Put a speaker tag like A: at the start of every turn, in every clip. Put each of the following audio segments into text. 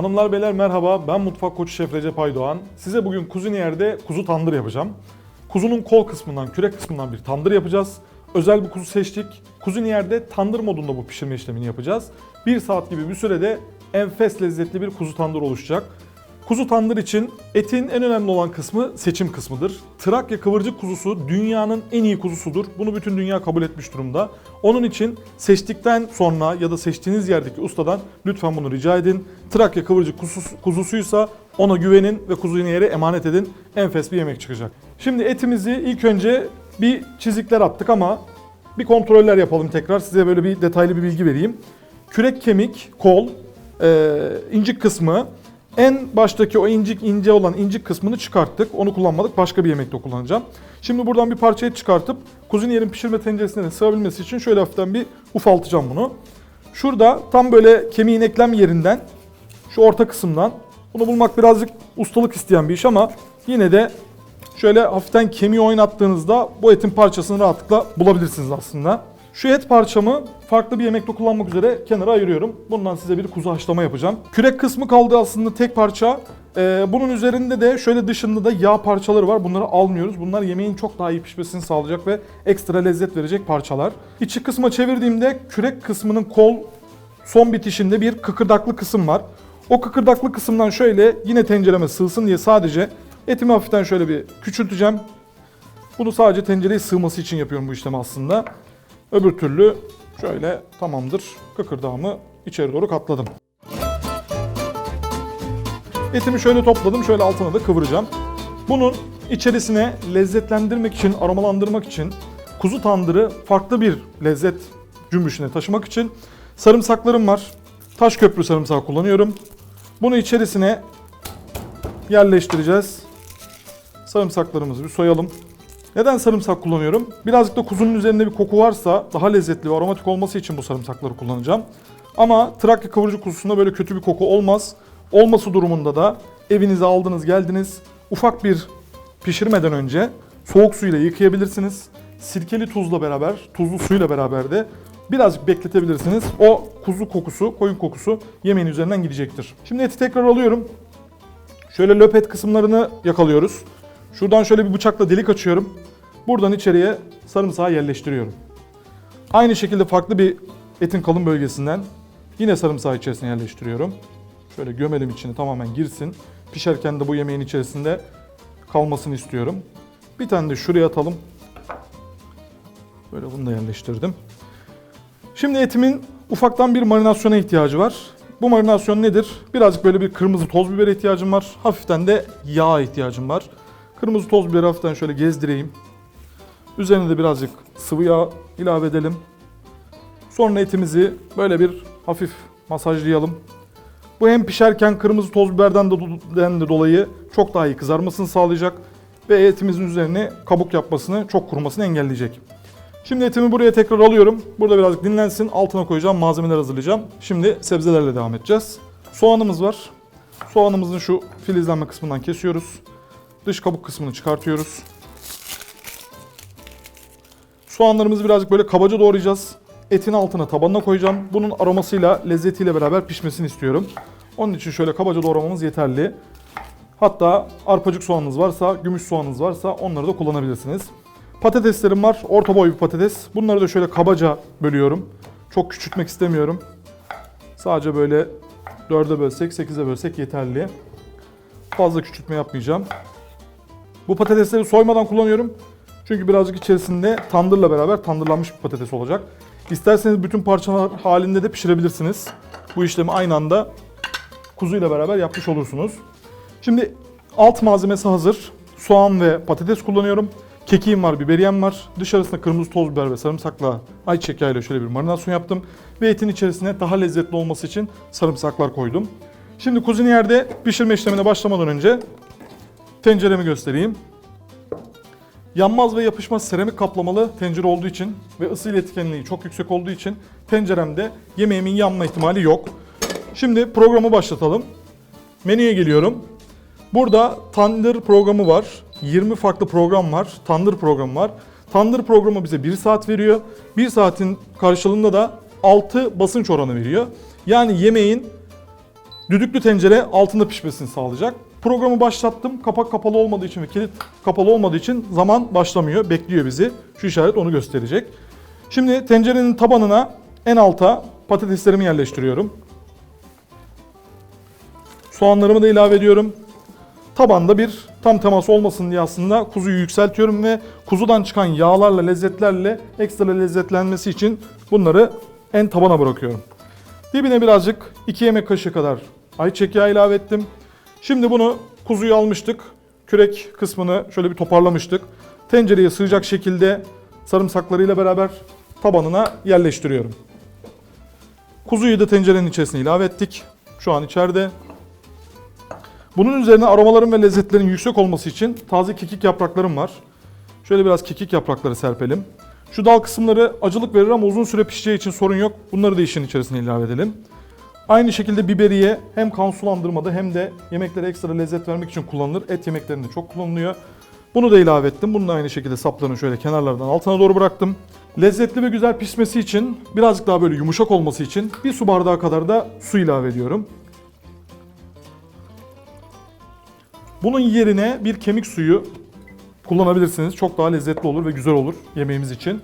A: Hanımlar beyler merhaba ben mutfak koçu Şef Recep Aydoğan. Size bugün Kuziniyer'de kuzu tandır yapacağım. Kuzunun kol kısmından, kürek kısmından bir tandır yapacağız. Özel bir kuzu seçtik. Kuziniyer'de tandır modunda bu pişirme işlemini yapacağız. 1 saat gibi bir sürede enfes lezzetli bir kuzu tandır oluşacak. Kuzu tandır için etin en önemli olan kısmı seçim kısmıdır. Trakya kıvırcık kuzusu dünyanın en iyi kuzusudur. Bunu bütün dünya kabul etmiş durumda. Onun için seçtikten sonra ya da seçtiğiniz yerdeki ustadan lütfen bunu rica edin. Trakya kıvırcık kuzusu, kuzusuysa ona güvenin ve kuzuyu yere emanet edin. Enfes bir yemek çıkacak. Şimdi etimizi ilk önce bir çizikler attık ama bir kontroller yapalım tekrar. Size böyle bir detaylı bir bilgi vereyim. Kürek kemik, kol, incik kısmı, en baştaki o incik ince olan incik kısmını çıkarttık. Onu kullanmadık. Başka bir yemekte kullanacağım. Şimdi buradan bir parça et çıkartıp kuziniyerin pişirme tenceresine de sığabilmesi için şöyle hafiften bir ufaltacağım bunu. Şurada tam böyle kemiğin eklem yerinden şu orta kısımdan bunu bulmak birazcık ustalık isteyen bir iş ama yine de şöyle hafiften kemiği oynattığınızda bu etin parçasını rahatlıkla bulabilirsiniz aslında. Şu et parçamı farklı bir yemekte kullanmak üzere kenara ayırıyorum. Bundan size bir kuzu haşlama yapacağım. Kürek kısmı kaldı aslında tek parça. Ee, bunun üzerinde de şöyle dışında da yağ parçaları var. Bunları almıyoruz. Bunlar yemeğin çok daha iyi pişmesini sağlayacak ve ekstra lezzet verecek parçalar. İçi kısma çevirdiğimde kürek kısmının kol son bitişinde bir kıkırdaklı kısım var. O kıkırdaklı kısımdan şöyle yine tencereme sığsın diye sadece etimi hafiften şöyle bir küçülteceğim. Bunu sadece tencereye sığması için yapıyorum bu işlemi aslında. Öbür türlü şöyle tamamdır. Kıkırdağımı içeri doğru katladım. Etimi şöyle topladım. Şöyle altına da kıvıracağım. Bunun içerisine lezzetlendirmek için, aromalandırmak için kuzu tandırı farklı bir lezzet cümbüşüne taşımak için sarımsaklarım var. Taş köprü sarımsağı kullanıyorum. Bunu içerisine yerleştireceğiz. Sarımsaklarımızı bir soyalım. Neden sarımsak kullanıyorum? Birazcık da kuzunun üzerinde bir koku varsa daha lezzetli ve aromatik olması için bu sarımsakları kullanacağım. Ama Trakya kıvırcık kuzusunda böyle kötü bir koku olmaz. Olması durumunda da evinize aldınız geldiniz ufak bir pişirmeden önce soğuk suyla yıkayabilirsiniz. Sirkeli tuzla beraber, tuzlu suyla beraber de birazcık bekletebilirsiniz. O kuzu kokusu, koyun kokusu yemeğin üzerinden gidecektir. Şimdi eti tekrar alıyorum. Şöyle löpet kısımlarını yakalıyoruz. Şuradan şöyle bir bıçakla delik açıyorum. Buradan içeriye sarımsağı yerleştiriyorum. Aynı şekilde farklı bir etin kalın bölgesinden yine sarımsağı içerisine yerleştiriyorum. Şöyle gömelim içine tamamen girsin. Pişerken de bu yemeğin içerisinde kalmasını istiyorum. Bir tane de şuraya atalım. Böyle bunu da yerleştirdim. Şimdi etimin ufaktan bir marinasyona ihtiyacı var. Bu marinasyon nedir? Birazcık böyle bir kırmızı toz biber ihtiyacım var. Hafiften de yağ ihtiyacım var. Kırmızı toz biberi hafiften şöyle gezdireyim. Üzerine de birazcık sıvı yağ ilave edelim. Sonra etimizi böyle bir hafif masajlayalım. Bu hem pişerken kırmızı toz biberden de, de dolayı çok daha iyi kızarmasını sağlayacak ve etimizin üzerine kabuk yapmasını, çok kurumasını engelleyecek. Şimdi etimi buraya tekrar alıyorum. Burada birazcık dinlensin. Altına koyacağım. Malzemeler hazırlayacağım. Şimdi sebzelerle devam edeceğiz. Soğanımız var. Soğanımızın şu filizlenme kısmından kesiyoruz. Dış kabuk kısmını çıkartıyoruz. Soğanlarımızı birazcık böyle kabaca doğrayacağız. Etin altına tabanına koyacağım. Bunun aromasıyla, lezzetiyle beraber pişmesini istiyorum. Onun için şöyle kabaca doğramamız yeterli. Hatta arpacık soğanınız varsa, gümüş soğanınız varsa onları da kullanabilirsiniz. Patateslerim var. Orta boy bir patates. Bunları da şöyle kabaca bölüyorum. Çok küçültmek istemiyorum. Sadece böyle 4'e bölsek, 8'e bölsek yeterli. Fazla küçültme yapmayacağım. Bu patatesleri soymadan kullanıyorum. Çünkü birazcık içerisinde tandırla beraber tandırlanmış bir patates olacak. İsterseniz bütün parçalar halinde de pişirebilirsiniz. Bu işlemi aynı anda kuzuyla beraber yapmış olursunuz. Şimdi alt malzemesi hazır. Soğan ve patates kullanıyorum. Kekiğim var, biberiyem var. Dışarısında kırmızı toz biber ve sarımsakla ayçiçek yağıyla şöyle bir marinasyon yaptım. Ve etin içerisine daha lezzetli olması için sarımsaklar koydum. Şimdi kuzinierde pişirme işlemine başlamadan önce tenceremi göstereyim. Yanmaz ve yapışmaz seramik kaplamalı tencere olduğu için ve ısı iletkenliği çok yüksek olduğu için tenceremde yemeğimin yanma ihtimali yok. Şimdi programı başlatalım. Menüye geliyorum. Burada Tandır programı var. 20 farklı program var. Tandır programı var. Tandır programı bize 1 saat veriyor. 1 saatin karşılığında da 6 basınç oranı veriyor. Yani yemeğin Düdüklü tencere altında pişmesini sağlayacak. Programı başlattım. Kapak kapalı olmadığı için ve kilit kapalı olmadığı için zaman başlamıyor. Bekliyor bizi. Şu işaret onu gösterecek. Şimdi tencerenin tabanına en alta patateslerimi yerleştiriyorum. Soğanlarımı da ilave ediyorum. Tabanda bir tam temas olmasın diye aslında kuzuyu yükseltiyorum ve kuzudan çıkan yağlarla, lezzetlerle ekstra lezzetlenmesi için bunları en tabana bırakıyorum. Dibine birazcık 2 yemek kaşığı kadar ayçiçek yağı ilave ettim. Şimdi bunu kuzuyu almıştık. Kürek kısmını şöyle bir toparlamıştık. Tencereye sığacak şekilde sarımsaklarıyla beraber tabanına yerleştiriyorum. Kuzuyu da tencerenin içerisine ilave ettik. Şu an içeride. Bunun üzerine aromaların ve lezzetlerin yüksek olması için taze kekik yapraklarım var. Şöyle biraz kekik yaprakları serpelim. Şu dal kısımları acılık verir ama uzun süre pişeceği için sorun yok. Bunları da işin içerisine ilave edelim. Aynı şekilde biberiye hem kan sulandırmada hem de yemeklere ekstra lezzet vermek için kullanılır. Et yemeklerinde çok kullanılıyor. Bunu da ilave ettim. Bunu da aynı şekilde saplarını şöyle kenarlardan altına doğru bıraktım. Lezzetli ve güzel pişmesi için birazcık daha böyle yumuşak olması için bir su bardağı kadar da su ilave ediyorum. Bunun yerine bir kemik suyu kullanabilirsiniz. Çok daha lezzetli olur ve güzel olur yemeğimiz için.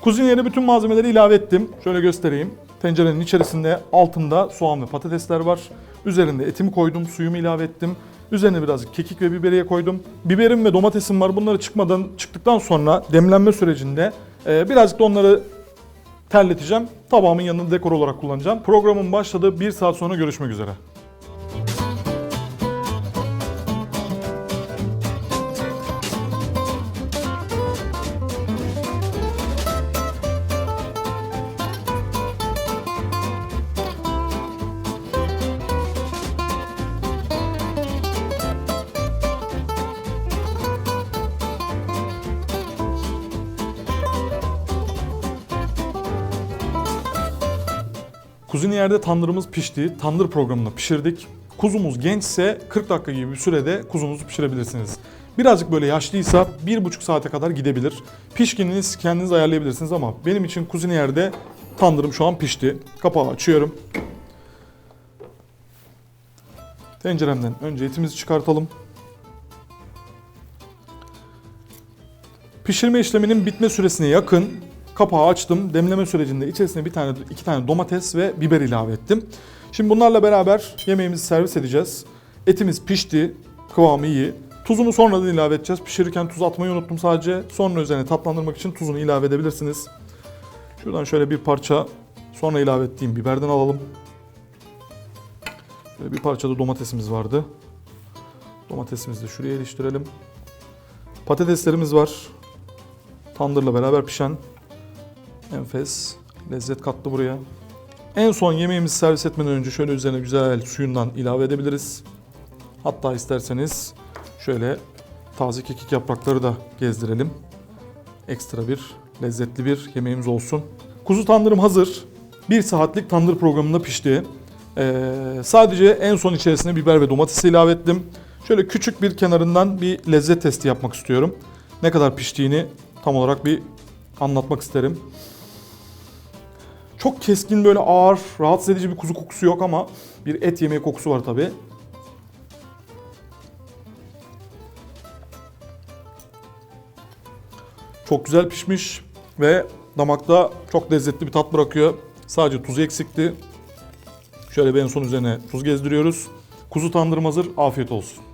A: Kuzineye bütün malzemeleri ilave ettim. Şöyle göstereyim. Tencerenin içerisinde altında soğan ve patatesler var. Üzerinde etimi koydum, suyumu ilave ettim. Üzerine birazcık kekik ve biberiye koydum. Biberim ve domatesim var. Bunları çıkmadan çıktıktan sonra demlenme sürecinde e, birazcık da onları terleteceğim. Tabağımın yanında dekor olarak kullanacağım. Programın başladığı bir saat sonra görüşmek üzere. Kuziniyerde tandırımız pişti. Tandır programında pişirdik. Kuzumuz gençse 40 dakika gibi bir sürede kuzumuzu pişirebilirsiniz. Birazcık böyle yaşlıysa 1,5 saate kadar gidebilir. Pişkinliğini siz kendiniz ayarlayabilirsiniz ama benim için kuziniyerde tandırım şu an pişti. Kapağı açıyorum. Tenceremden önce etimizi çıkartalım. Pişirme işleminin bitme süresine yakın kapağı açtım. Demleme sürecinde içerisine bir tane iki tane domates ve biber ilave ettim. Şimdi bunlarla beraber yemeğimizi servis edeceğiz. Etimiz pişti. Kıvamı iyi. Tuzunu sonradan ilave edeceğiz. Pişirirken tuz atmayı unuttum sadece. Sonra üzerine tatlandırmak için tuzunu ilave edebilirsiniz. Şuradan şöyle bir parça sonra ilave ettiğim biberden alalım. Böyle bir parça da domatesimiz vardı. Domatesimizi de şuraya iliştirelim. Patateslerimiz var. Tandırla beraber pişen Enfes. Lezzet kattı buraya. En son yemeğimizi servis etmeden önce şöyle üzerine güzel suyundan ilave edebiliriz. Hatta isterseniz şöyle taze kekik yaprakları da gezdirelim. Ekstra bir lezzetli bir yemeğimiz olsun. Kuzu tandırım hazır. Bir saatlik tandır programında pişti. Ee, sadece en son içerisine biber ve domates ilave ettim. Şöyle küçük bir kenarından bir lezzet testi yapmak istiyorum. Ne kadar piştiğini tam olarak bir anlatmak isterim. Çok keskin böyle ağır, rahatsız edici bir kuzu kokusu yok ama bir et yemeği kokusu var tabi. Çok güzel pişmiş ve damakta çok lezzetli bir tat bırakıyor. Sadece tuzu eksikti. Şöyle bir en son üzerine tuz gezdiriyoruz. Kuzu tandırım hazır. Afiyet olsun.